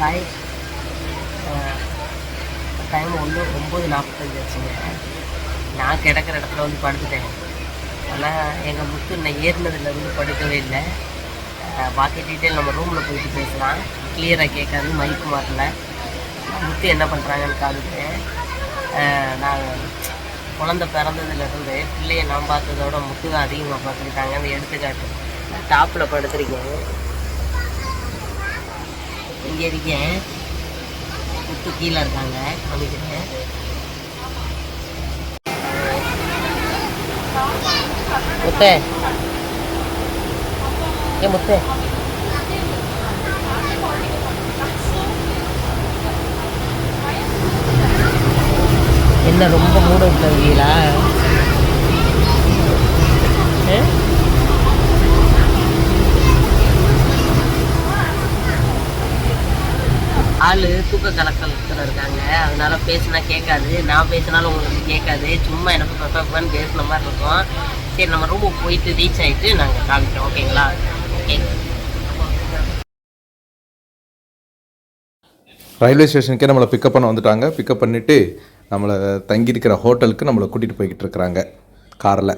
Hi time ஒன்று ஒம்பது நாற்பத்தஞ்சு ஆச்சுங்க நான் கிடக்கிற இடத்துல வந்து படுத்துட்டேன். ஆனால் எங்கள் முத்து இன்னும் ஏறினதுலேருந்து படுக்கவே இல்லை. பாக்கி டீட்டெயில் நம்ம ரூமில் போயிட்டு பேசலாம். கிளியராக கேட்காது மைக்கு மாறல முத்து என்ன பண்ணுறாங்கன்னு காமிக்கிறேன். நான் குழந்த பிறந்ததுலேருந்து பிள்ளையை நான் பார்த்ததோட முத்து தான் அதிகமாக பார்த்துக்கிட்டாங்க. அந்த எடுத்துக்காட்டு டாப்பில் படுத்துருக்கேன். இங்கே இருக்கேன் குத்து கீழே இருக்காங்க. காமிக்கிறேன் முத்தே. ஏ முத்தே. என்ன ரொம்ப மூட விட்டுருக்கீங்களா ஆள் தூக்க கலக்கத்தில் இருக்காங்க. அதனால பேசினா கேட்காது. நான் பேசினாலும் உங்களுக்கு கேட்காது. சும்மா எனக்கு பப்பன்னு பேசுன மாதிரி இருக்கும். சரி நம்ம ரூமுக்கு போயிட்டு ரீச் ஆகிட்டு நாங்கள் காமிக்கிறோம் ஓகேங்களா? ஓகே. ரயில்வே ஸ்டேஷனுக்கே நம்மளை பிக்கப் பண்ண வந்துட்டாங்க. பிக்கப் பண்ணிவிட்டு நம்மளை தங்கியிருக்கிற ஹோட்டலுக்கு நம்மளை கூட்டிகிட்டு போய்கிட்டு இருக்கிறாங்க. காரில்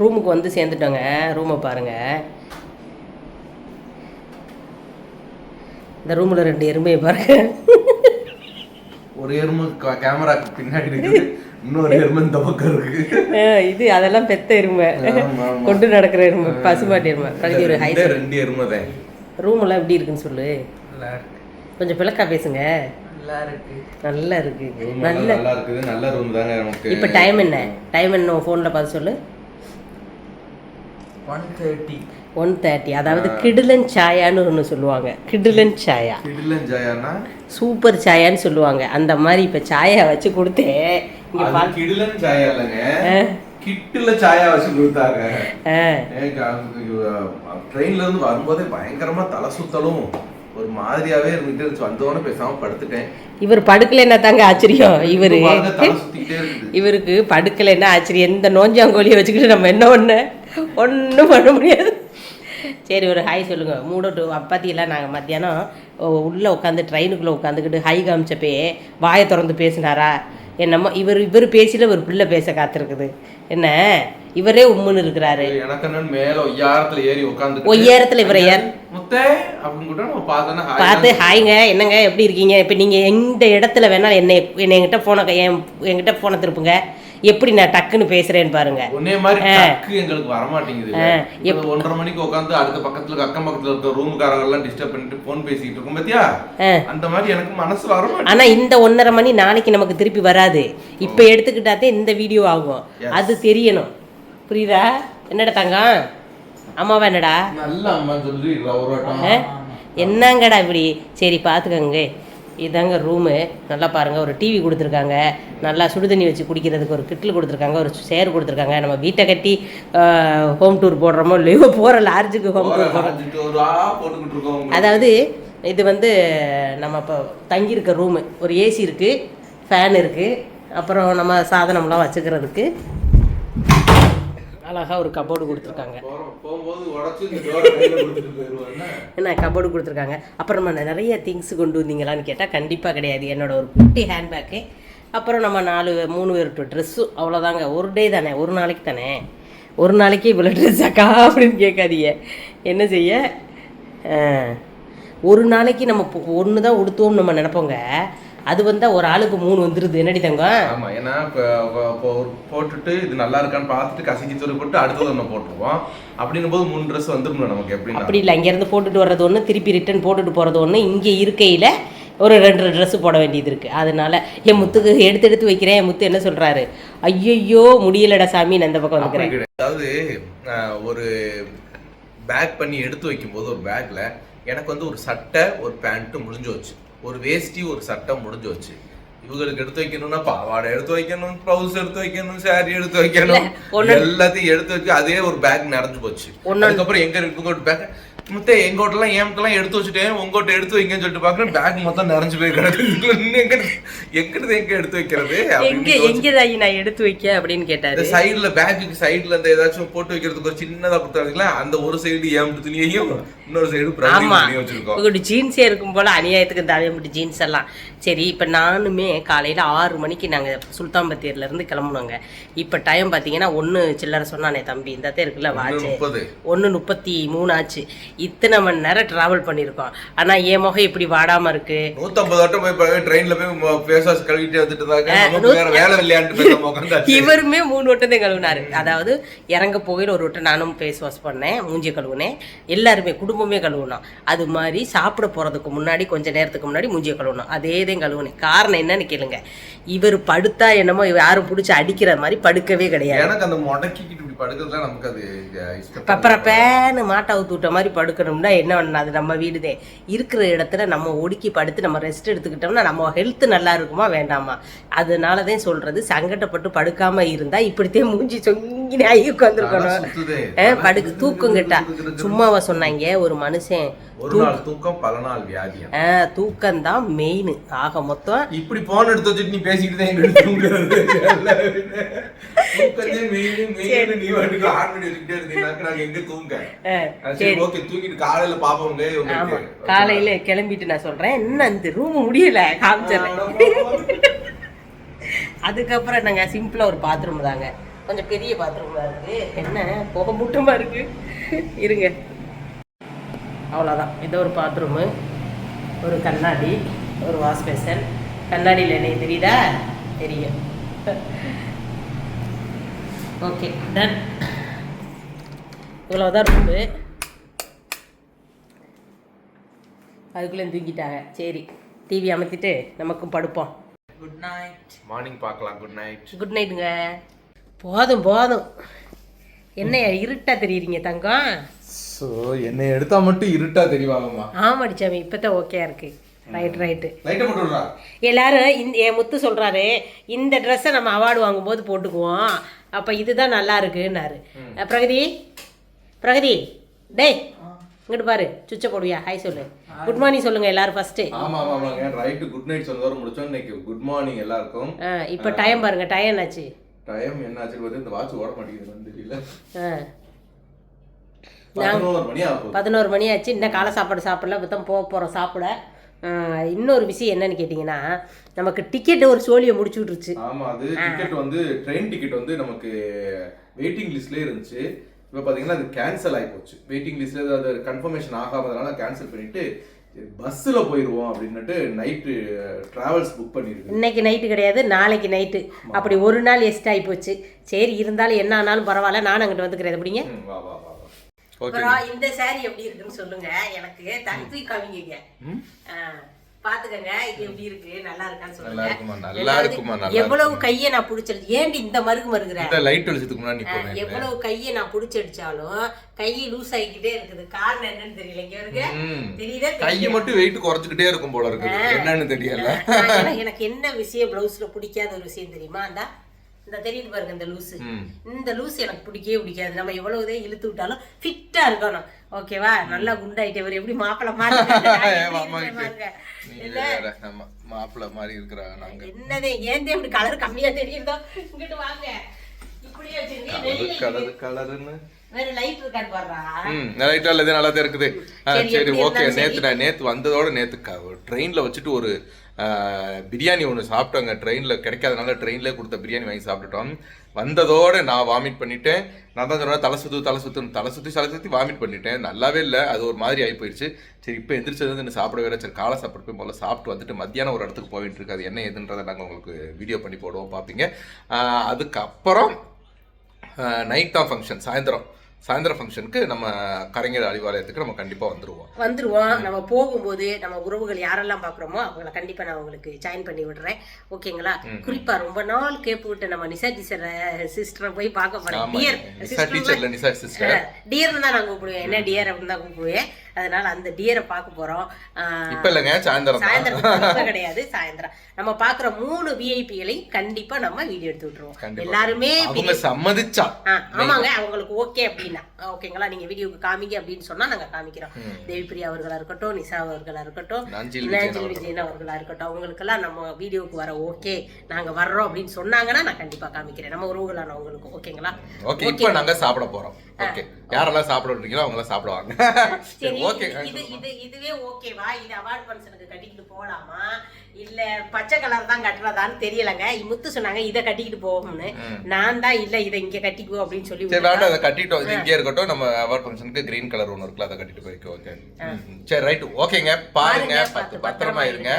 ரூமுக்கு வந்து சேர்ந்துட்டோங்க. ரூமை பாருங்கள் இந்த ரூமில் ரெண்டு எருமையை பாருங்க. ஒரு எருமை கேமராக்கு பின்னாடி இருக்குது இன்னொரு எருமை இந்த பக்கம் இருக்கு. இது அதெல்லாம் பெத்த எருமை. கொண்டு நடக்கிற எருமை பசுமாட்டு எருமை. கடைக்கு ஒரு ஹை ரெண்டே எருமை தான். ரூமெல்லாம் எப்படி இருக்குன்னு சொல்லு. நல்லா இருக்கு. கொஞ்சம் பிளக்கா பேசுங்க. நல்லா இருக்கு. நல்லா இருக்குது. நல்ல ரூம் தாங்க நமக்கு. இப்போ டைம் என்ன? டைம் என்ன? ஃபோனில் பார்த்து சொல்லு. ஒன் தேர்ட்டி ஒன் தேர்ட்டி அதாவது கிடுலன் சாயான்னு ஒன்று சொல்லுவாங்க. கிடுலன் சாயா கிடிலன் ஜாயானா சூப்பர் சாயான்னு சொல்லுவாங்க. அந்த மாதிரி இப்போ சாயா வச்சு கொடுத்தேன் இங்கே கிடிலன் சாயா இல்லைங்க. கிட்டுல சாயா வச்சு கொடுத்தாங்க. ட்ரெயின்ல இருந்து வரும்போதே பயங்கரமா தலை சுத்தலும் ஒரு மாதிரியாவே இருந்துட்டு இருந்துச்சு. வந்தோடனே பேசாம படுத்துட்டேன். இவர் படுக்கலைன்னா தாங்க ஆச்சரியம்? இவர் இவருக்கு படுக்கலைன்னா ஆச்சரியம்? எந்த நோஞ்சாங்கோலியை வச்சுக்கிட்டு நம்ம என்ன ஒன்று ஒன்றும் பண்ண முடியாது. சரி ஒரு ஹாய் சொல்லுங்கள் மூடட்டு அப்பத்தியெல்லாம் நாங்கள் மத்தியானம் உள்ளே உட்காந்து ட்ரெயினுக்குள்ளே உட்காந்துக்கிட்டு ஹை காமிச்சப்பே வாயை திறந்து பேசினாரா? என்னமோ இவர் இவர் பேசில ஒரு பிள்ளை பேச காத்திருக்குது. என்ன? இவரே உம்முன்னு இருக்கிறாரு. ஒய்யாரத்துல இவரை ஏர் பார்த்து ஹாய்ங்க என்னங்க எப்படி இருக்கீங்க? இப்போ நீங்கள் எந்த இடத்துல வேணாலும் என்னை என்னை என்கிட்ட ஃபோனை என் என்கிட்ட ஃபோனை திருப்புங்க. எப்படி நான் டக்குன்னு பேசுகிறேன்னு பாருங்க. ஒன்னே மாதிரி டக்கு எங்களுக்கு வரமாட்டேங்குது ஆ, இப்ப ஒன்றரை மணிக்கு உட்காந்து அடுத்த பக்கத்துல அக்கம் பக்கத்துல இருக்க ரூமுக்காரங்க எல்லாம் டிஸ்டர்ப் பண்ணிட்டு போன் பேசிட்டு இருக்கோம் பாத்தியா. அந்த மாதிரி எனக்கு மனசு வரமாட்டேங்குது. ஆனால் இந்த ஒன்றரை மணி நாளைக்கு நமக்கு திருப்பி வராது. இப்போ எடுத்துக்கிட்டாதே இந்த வீடியோ ஆகும். அது தெரியணும். புரியுதா? என்னடா தங்கம்? அம்மாவா என்னடா? நல்ல அம்மா சொல்லி? என்னங்கடா இப்படி? சரி பார்த்துக்கோங்க இதாங்க ரூமு நல்லா பாருங்கள் ஒரு டிவி கொடுத்துருக்காங்க. நல்லா சுடுதண்ணி வச்சு குடிக்கிறதுக்கு ஒரு கிட்டில் கொடுத்துருக்காங்க ஒரு சேர் கொடுத்துருக்காங்க. நம்ம வீட்டை கட்டி ஹோம் டூர் போடுறோமோ இல்லையோ போகிற லார்ஜுக்கு ஹோம் டூர் போடுறோம். அதாவது இது வந்து நம்ம இப்போ தங்கியிருக்க ரூமு ஒரு ஏசி இருக்குது ஃபேன் இருக்குது அப்புறம் நம்ம சாதனம்லாம் வச்சுக்கிறதுக்கு அழகாக ஒரு கபோர்டு கொடுத்துருக்காங்க. என்ன கபோர்டு கொடுத்துருக்காங்க. அப்புறம் நம்ம நிறைய திங்ஸ் கொண்டு வந்தீங்களான்னு கேட்டால் கண்டிப்பாக கிடையாது. என்னோட ஒரு குட்டி ஹேண்ட்பேக்கு அப்புறம் நம்ம நாலு மூணு பேர் ட்ரெஸ்ஸு அவ்வளோதாங்க ஒரு டே தானே ஒரு நாளைக்கு தானே? ஒரு நாளைக்கு இவ்வளோ ட்ரெஸ் அக்கா அப்படின்னு கேட்காதீங்க. என்ன செய்ய? ஒரு நாளைக்கு நம்ம ஒன்று தான் உடுத்துவோம்னு நம்ம நினைப்போங்க. அது வந்தால் ஒரு ஆளுக்கு மூணு வந்துடுது என்னடி தங்கம்? ஆமா ஏன்னா இப்ப போட்டுட்டு இது நல்லா இருக்கான்னு பார்த்துட்டு கசக்கி சொல்லி போட்டு அடுத்தது ஒன்று போட்டுருவோம். அப்படின்னும் போது மூணு ட்ரெஸ் வந்துடும் நமக்கு எப்படின்னா. அப்படி இல்லை இங்கேருந்து போட்டுட்டு வர்றது ஒன்று திருப்பி ரிட்டர்ன் போட்டுட்டு போகிறது ஒன்று இங்கே இருக்கையில் ஒரு ரெண்டு ட்ரெஸ்ஸு போட வேண்டியது இருக்குது அதனால என் முத்துக்கு எடுத்து எடுத்து வைக்கிறேன். என் முத்து என்ன சொல்கிறாரு ஐயையோ முடியலடா சாமி நான் இந்த பக்கம் வந்துக்கிறேன். அதாவது ஒரு பேக் பண்ணி எடுத்து வைக்கும்போது ஒரு பேக்ல எனக்கு வந்து ஒரு சட்டை ஒரு பேண்ட்டு முடிஞ்சு வச்சு ஒரு வேஷ்டி ஒரு சட்டை முடிஞ்சு வச்சு. இவங்களுக்கு எடுத்து வைக்கணும்னா பாவாடை எடுத்து வைக்கணும் ப்ளவுஸ் எடுத்து வைக்கணும் saree எடுத்து வைக்கணும். எல்லாத்தையும் எடுத்து வச்சு அதே ஒரு பேக் நிறைஞ்சு போச்சு. அதுக்கப்புறம் எங்க இருக்கு? பேக் முத்தே எங்க ஹோட்டல்லாம் ஏம்க்கெல்லாம் எடுத்து வச்சுட்டேன் உங்க ஹோட்டல் எடுத்து வைங்கன்னு சொல்லிட்டு பாக்குறேன் பேக் மொத்தம் நிறைஞ்சு போய் கிடக்கு. எங்க எங்கிட்ட எங்க எடுத்து வைக்கிறது? எங்க எங்க நான் எடுத்து வைக்க அப்படின்னு இந்த கேட்டாரு சைடுல பேக்குக்கு சைடுல இந்த ஏதாச்சும் போட்டு வைக்கிறதுக்கு ஒரு சின்னதா கொடுத்தாங்களா அந்த ஒரு சைடு ஏம் துணியையும் இன்னொரு சைடு துணியும் வச்சிருக்கோம். ஜீன்ஸே இருக்கும் போல அநியாயத்துக்கு தவையப்பட்டு ஜீன்ஸ் எல்லாம். சரி இப்போ நானுமே காலையில் ஆறு மணிக்கு நாங்கள் சுல்தான் பத்தேர்ல இருந்து கிளம்புனோங்க. இப்போ டைம் பார்த்தீங்கன்னா ஒன்று சில்லறை சொன்னானே தம்பி. இந்த இருக்குல்ல வாட்ச். ஒன்று முப்பத்தி மூணு ஆச்சு. இத்தனை மணி நேரம் ட்ராவல் பண்ணியிருக்கோம். ஆனால் என் முகம் இப்படி வாடாமல் இருக்கு. நூத்தம்பது வட்டம் போய் ட்ரெயின்ல போய் ஃபேஸ் வாஷ் கழுவிட்டு வந்துட்டு இருந்தாங்க. வேலை உட்காந்தாச்சு இவருமே மூணு வட்டம் தான் கழுவினாரு. அதாவது இறங்க போகையில் ஒரு வட்டம் நானும் ஃபேஸ் வாஷ் பண்ணேன் மூஞ்சி கழுவுனேன். எல்லாருமே குடும்பமே கழுவுனோம். அது மாதிரி சாப்பிட போகிறதுக்கு முன்னாடி கொஞ்ச நேரத்துக்கு முன்னாடி மூஞ்சியை கழுவணும் அதே தான் கழுவுனேன். காரணம் என்னன்னு கேளுங்க. இவர் படுத்தா என்னமோ யாரும் பிடிச்சி அடிக்கிற மாதிரி படுக்கவே கிடையாது. எனக்கு அந்த முடக்கிக்கிட்டு இப்படி நமக்கு அது பப்பரப்பேன்னு மாட்டை அவுத்து விட்ட மாதிரி படுக்கணும்னா என்ன பண்ணணும் அது நம்ம வீடுதே. இருக்கிற இடத்துல நம்ம ஒடுக்கி படுத்து நம்ம ரெஸ்ட் எடுத்துக்கிட்டோம்னா நம்ம ஹெல்த் நல்லா இருக்குமா? வேண்டாமா? அதனால தான் சொல்றது. சங்கடப்பட்டு படுக்காம இருந்தா இப்படித்தான் மூஞ்சி சொங்கினே ஆகி உட்காந்துருக்கணும். படுக்கு தூக்கம் கேட்டா. சும்மாவா சொன்னாங்க. ஒரு மனுஷன் தூக்கம் பல நாள் வியாதியம். தூக்கம் தான் மெயின் ஆக மொத்தம் இப்படி போன் எடுத்து வச்சுட்டு நீ பேசிக்கிட்டு தான் காலையில கிளம்பிட்டு நான் சொல்றேன் என்ன இந்த ரூம் முடியல? காமிச்சிடுறேன். அதுக்கப்புறம் நாங்க சிம்பிளா ஒரு பாத்ரூம் தாங்க. கொஞ்சம் பெரிய பாத்ரூம் இருக்கு. என்ன? புகை மூட்டமா இருக்கு. இருங்க. அவ்வளோதான் இது ஒரு பாத்ரூமு ஒரு கண்ணாடி ஒரு வாஷ் பேசன் கண்ணாடியில் என்ன தெரியுதா? தெரியும். ஓகே டன் இவ்வளோதான் ரூமு அதுக்குள்ளே தூங்கிட்டாங்க. சரி டிவி அமர்த்திட்டு நமக்கும் படுப்போம். குட் நைட் மார்னிங் பார்க்கலாம். குட் நைட் குட் நைட்டுங்க போதும் போதும். என்ன இருட்டா தெரியுறீங்க தங்கம்? சோ என்னை எடுத்தா மட்டும் இருட்டா தெரியவாங்கம்மா ஆமாடி சாமி இப்போதான் ஓகே இருக்கு. ரைட் ரைட்டு எல்லாரும் இந்த என் முத்து சொல்றாரு இந்த ட்ரெஸ்ஸை நம்ம அவார்டு வாங்கும்போது போட்டுக்குவோம். அப்போ இதுதான் நல்லா இருக்குன்னாரு. பிரகதி பிரகதி டேய் இங்கிட்டு பாரு சுச்ச போடுவியா? ஹாய் சொல்லு. குட் மார்னிங் சொல்லுங்க எல்லாரும் ஃபர்ஸ்ட் ஆமா ஆமா ஆமாங்க. ரைட்டு குட் நைட் சொன்னதோட முடிச்சோம். இன்னைக்கு குட் மார்னிங் எல்லாருக்கும். இப்போ டைம் பாருங்க டைம் என்னாச்சு? டைம் என்ன ஆச்சு பார்த்து இந்த வாட்ச் ஓட மாட்டேங்குதுன்னு தெரியல. பதினோரு மணி ஆகும் பதினோரு மணி ஆச்சு. இன்னும் காலை சாப்பாடு சாப்பிடல தான் போக போகிறோம் சாப்பிட. இன்னொரு விஷயம் என்னன்னு கேட்டிங்கன்னா நமக்கு டிக்கெட்டு ஒரு சோழியை முடிச்சு விட்ருச்சு ஆமா அது டிக்கெட் வந்து ட்ரெயின் டிக்கெட் வந்து நமக்கு வெயிட்டிங் லிஸ்ட்லயே இருந்துச்சு. இப்போ பாத்தீங்கன்னா அது கேன்சல் ஆகி போச்சு. வெயிட்டிங் லிஸ்ட்ல அது கன்ஃபர்மேஷன் ஆகாதனால கேன்சல் பண்ணிட்டு பஸ்ஸில் போயிடுவோம் அப்படின்னுட்டு நைட்டு டிராவல்ஸ் புக் பண்ணிருக்கு இன்னைக்கு நைட்டு கிடையாது நாளைக்கு நைட்டு அப்படி ஒரு நாள் எஸ்ட் ஆகி போச்சு. சரி இருந்தாலும் என்ன ஆனாலும் பரவாயில்ல நான் அங்கிட்டு வந்துக்கிறேன். அப்படிங்க வா வா. அப்புறம் இந்த saree எப்படி இருக்குன்னு சொல்லுங்க. எனக்கு தூக்கி காமிங்க. பாத்துக்கங்க. இது எப்படி இருக்கு? நல்லா இருக்கான்னு சொல்லுங்க. நல்லா இருக்குமா? எவ்வளவு கையை நான் பிடிச்சிருச்சு ஏன்டி இந்த மருகு மருகுற? இந்த லைட் வெளிச்சத்துக்கு முன்னாடி எவ்வளவு கையை நான் பிடிச்சடிச்சாலும் கை லூஸ் ஆகிக்கிட்டே இருக்குது. காரணம் என்னன்னு தெரியல. இங்க இருக்கு ம். தெரியுதா? கையை மட்டும் வெயிட் குறைச்சிக்கிட்டே இருக்கும் போல இருக்குது. என்னன்னு தெரியல. எனக்கு என்ன விஷயம் பிளவுஸ்ல பிடிக்காத ஒரு விஷயம் தெரியுமா? அந்த இந்த தெரியுது பாருங்க இந்த லூஸ். இந்த லூஸ் எனக்கு பிடிக்கவே பிடிக்காது. நம்ம எவ்வளவுதே இழுத்து விட்டாலும் ஃபிட்டா இருக்கணும். ஓகேவா நல்லா குண்டாயிட்டே இவர் எப்படி மாப்பிள்ள மாப்பிள்ளை மாதிரி இருக்கிறாங்க நாங்க. என்னதே? ஏன் இப்படி கலர் கம்மியா தெரியுதோ? இங்கிட்டு வாங்க. கலர் லைட்டா நல்லா தான் இருக்குது. சரி, ஓகே நேத்து நான் நேத்து வந்ததோட நேத்து ட்ரெயின்ல வச்சுட்டு ஒரு பிரியாணி ஒன்று சாப்பிட்டோங்க. ட்ரெயினில் கிடைக்காதனால ட்ரெயினில் கொடுத்த பிரியாணி வாங்கி சாப்பிட்டுட்டோம். வந்ததோடு நான் வாமிட் பண்ணிட்டேன். நான் தான் சொன்னேன் தலை சுத்து தலை சுத்து தலை சுற்றி தலை சுற்றி வாமிட் பண்ணிட்டேன். நல்லாவே இல்லை அது ஒரு மாதிரி ஆகி போயிடுச்சு சரி இப்போ எந்திரிச்சது வந்து சாப்பிட வேற சரி காலை சாப்பிட்டு போய் முதல்ல சாப்பிட்டு வந்துட்டு மத்தியானம் ஒரு இடத்துக்கு போயிட்டு இருக்கு. அது என்ன எதுன்றதை நாங்கள் உங்களுக்கு வீடியோ பண்ணி போடுவோம் பார்ப்பீங்க. அதுக்கப்புறம் நைட் தான் ஃபங்க்ஷன் சாயந்தரம். சாயந்தரம் ஃபங்க்ஷனுக்கு நம்ம கரைஞர் அறிவாலயத்துக்கு நம்ம கண்டிப்பாக வந்துருவோம். வந்துருவோம். நம்ம போகும்போது நம்ம உறவுகள் யாரெல்லாம் பார்க்குறோமோ அவங்கள கண்டிப்பாக நான் உங்களுக்கு ஜாயின் பண்ணி விடுறேன். ஓகேங்களா? குறிப்பா ரொம்ப நாள் கேப்பு விட்டு நம்ம நிசா டீச்சர் சிஸ்டரை போய் பார்க்க ஆமா டியர் நிசா டீச்சர்ல நிசா சிஸ்டர் டியர்னு தான் நான் கூப்பிடுவேன். என்ன டியர் அப்படின்னு தான் கூப்பிடுவேன். அதனால அந்த டியரை பார்க்க போறோம். இப்ப இல்லைங்க சாயந்தரம். சாயந்தரம் கிடையாது சாயந்தரம். நம்ம பாக்குற மூணு விஐபிகளையும் கண்டிப்பா நம்ம வீடியோ எடுத்து விட்டுருவோம். எல்லாருமே சம்மதிச்சா. ஆமாங்க அவங்களுக்கு ஓகே அப்படின்னா. ஓகேங்களா நீங்க வீடியோக்கு காமிங்க அப்படின்னு சொன்னா நாங்க காமிக்கிறோம். தேவிப்பிரியா அவர்களா இருக்கட்டும் நிசா அவர்களா இருக்கட்டும் நஞ்சில் விஜயன் அவர்களா இருக்கட்டும். அவங்களுக்கெல்லாம் நம்ம வீடியோக்கு வர ஓகே நாங்க வர்றோம் அப்படின்னு சொன்னாங்கன்னா நான் கண்டிப்பா காமிக்கிறேன். நம்ம உறவுகளானவங்களுக்கு ஓகேங்களா ஓகே இப்போ நாங்க சாப்பிட போறோம். ஓகே யாரெல்லாம் சாப்பிட விட்டுறீங்களோ அவங்க எல்லாம் சாப்பிடுவாங்க. சரி. ஓகே. இது- இது இது இதுவே ஓகேவா? இது அவார்ட் ஃபங்க்ஷனுக்கு கட்டிக்கிட்டு போலாமா? இல்ல பச்சை கலர் தான் கட்டுறதான்னு தெரியலங்க. முத்து சொன்னாங்க இதை கட்டிக்கிட்டு போவோம்னு. நான் தான் இல்ல இதை இங்க கட்டிக்குவோம் அப்படின்னு சொல்லி சரி வேண்டாம் அதை கட்டிட்டோம். இது இங்கே இருக்கட்டும். நம்ம அவார்ட் ஃபங்க்ஷனுக்கு கிரீன் கலர் ஒன்று இருக்குல்ல அதை கட்டிட்டு போய்க்கோ ஓகே சரி ரைட் ஓகேங்க. பாருங்க. பத்து பத்திரமா இருங்க.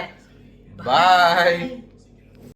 பாய்